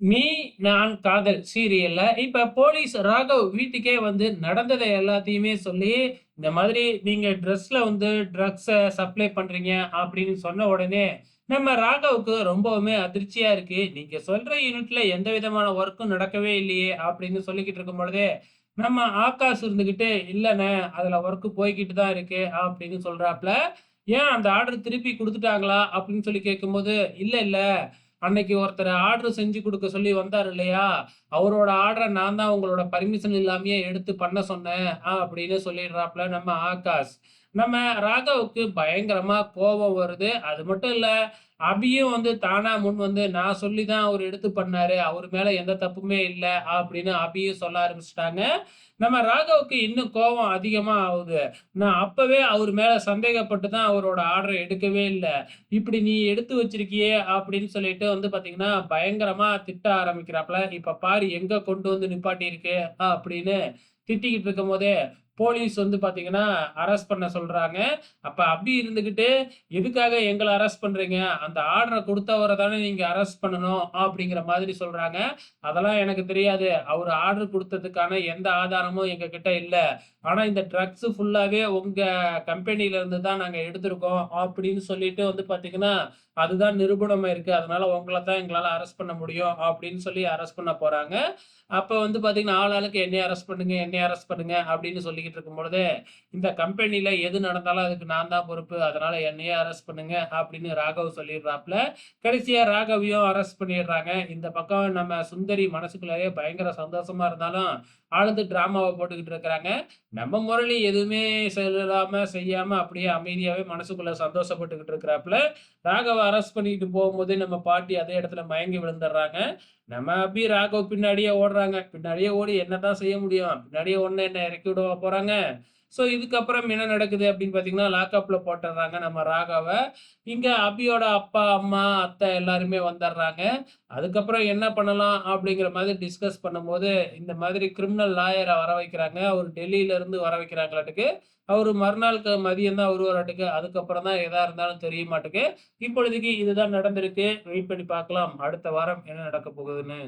நீ நான் காதல் சீரியல்ல இப்ப போலீஸ் ராகவ் வீட்டுக்கே வந்து நடந்ததை எல்லாத்தையுமே சொல்லி, இந்த மாதிரி நீங்க ட்ரெஸ்ல வந்து ட்ரக்ஸ சப்ளை பண்றீங்க அப்படின்னு சொன்ன உடனே, நம்ம ராகவுக்கு ரொம்பவுமே அதிர்ச்சியா இருக்கு. நீங்க சொல்ற யூனிட்ல எந்த விதமான ஒர்க்கும் நடக்கவே இல்லையே அப்படின்னு சொல்லிக்கிட்டு இருக்கும் பொழுதே, நம்ம ஆகாஷ் இருந்துகிட்டு, இல்லைண்ணே அதுல ஒர்க்கு போய்கிட்டு தான் இருக்கு அப்படின்னு சொல்றாப்ல. ஏன் அந்த ஆர்டர் திருப்பி கொடுத்துட்டாங்களா அப்படின்னு சொல்லி கேட்கும்போது, இல்லை இல்லை அன்னைக்கு ஒருத்தர் ஆர்டர் செஞ்சு கொடுக்க சொல்லி வந்தாரு இல்லையா? அவரோட ஆர்டரை நான் தான் உங்களோட பர்மிஷன் இல்லாமயே எடுத்து பண்ண சொன்னேன். அப்படின்னு சொல்லிடுறாப்ல நம்ம ஆகாஷ். நம்ம ராகவுக்கு பயங்கரமா கோபம் வருது. அது மட்டும் இல்லை அபியும் வந்து தானா முன் வந்து நான் சொல்லி தான் அவர் எடுத்து பண்ணாரு. அவர் மேலே எந்த தப்புமே இல்லை அப்படின்னு அபியும் சொல்ல ஆரம்பிச்சிட்டாங்க. நம்ம ராகவுக்கு இன்னும் கோபம் அதிகமாக ஆகுது. நான் அப்போவே அவர் மேலே சந்தேகப்பட்டு தான் அவரோட ஆர்டரை எடுக்கவே இல்லை. இப்படி நீ எடுத்து வச்சிருக்கியே அப்படின்னு சொல்லிட்டு வந்து பார்த்தீங்கன்னா, பயங்கரமா திட்ட ஆரம்பிக்கிறாப்புல இப்போ பாரு எங்கே கொண்டு வந்து நிப்பாட்டியிருக்கு? அப்படின்னு திட்டிக்கிட்டு இருக்கும்போதே, போலீஸ் வந்து பார்த்தீங்கன்னா, அரெஸ்ட் பண்ண சொல்கிறாங்க அப்போ அப்படி இருந்துக்கிட்டு "எதுக்காக எங்களை அரெஸ்ட் பண்ணுறீங்க அந்த ஆர்டரை கொடுத்தவரை தானே நீங்கள் அரெஸ்ட் பண்ணணும்." அப்படிங்கிற மாதிரி சொல்கிறாங்க "அதெல்லாம் எனக்கு தெரியாது. அவர் ஆர்டர் கொடுத்ததுக்கான எந்த ஆதாரமும் எங்க இல்லை ஆனால் இந்த ட்ரக்ஸ் ஃபுல்லாகவே உங்கள் கம்பெனியிலேருந்து தான் நாங்கள் எடுத்திருக்கோம்." அப்படின்னு சொல்லிட்டு வந்து பார்த்தீங்கன்னா, அதுதான் நிரூபணமாக இருக்கு. அதனால உங்களை தான் எங்களால் அரெஸ்ட் பண்ண முடியும் அப்படின்னு சொல்லி அரெஸ்ட் பண்ண போகிறாங்க அப்போ வந்து பார்த்தீங்கன்னா, ஆளாளுக்கு என்னை அரெஸ்ட் பண்ணுங்க, என்னை அரெஸ்ட் பண்ணுங்க அப்படின்னு சொல்லிக்கிட்டு இருக்கும்பொழுது, இந்த கம்பெனியில எது நடந்தாலும் அதுக்கு நான் தான் பொறுப்பு. அதனால என்னையே அரெஸ்ட் பண்ணுங்க அப்படின்னு ராகவ் சொல்லிடுறாப்ல. கடைசியா ராகவையும் அரெஸ்ட் பண்ணிடுறாங்க. இந்த பக்கம் நம்ம சுந்தரி மனசுக்குள்ளேயே பயங்கர சந்தோஷமா இருந்தாலும், ஆழ்ந்து டிராமாவை போட்டுக்கிட்டு இருக்கிறாங்க. நம்ம முரளி எதுவுமே செல்லாம செய்யாம அப்படியே அமைதியாவே மனசுக்குள்ள சந்தோஷப்பட்டுக்கிட்டு இருக்கிறாப்ல. ராகவ அரெஸ்ட் பண்ணிட்டு போகும்போதே நம்ம பாட்டி அதே இடத்துல மயங்கி விழுந்துடுறாங்க. நம்ம அப்படி ராகவ் பின்னாடியே ஓடுறாங்க. பின்னாடியே ஓடி என்னதான் செய்ய முடியும்? பின்னாடியே ஓடுனா என்ன இறக்கி விடவா போறாங்க? ஸோ இதுக்கப்புறம் என்ன நடக்குது அப்படின்னு பார்த்தீங்கன்னா, லாக்கப்ல போட்டுடுறாங்க நம்ம ராகாவை இங்கே அபியோட அப்பா, அம்மா, அத்தை எல்லாருமே வந்துடுறாங்க. அதுக்கப்புறம் என்ன பண்ணலாம் அப்படிங்கிற மாதிரி டிஸ்கஸ் பண்ணும்போது, இந்த மாதிரி கிரிமினல் லாயரை வர வைக்கிறாங்க. அவர் டெல்லியிலேருந்து வர வைக்கிறாங்களாட்டுக்கு. அவர் மறுநாளுக்கு மதியம் தான் வருவாராட்டுக்கு. அதுக்கப்புறம் தான் எதா இருந்தாலும் தெரிய மாட்டுக்கு இப்பொழுதைக்கு இதுதான் நடந்திருக்கு. வெயிட் பண்ணி பார்க்கலாம். அடுத்த வாரம் என்ன நடக்கப் போகுதுன்னு.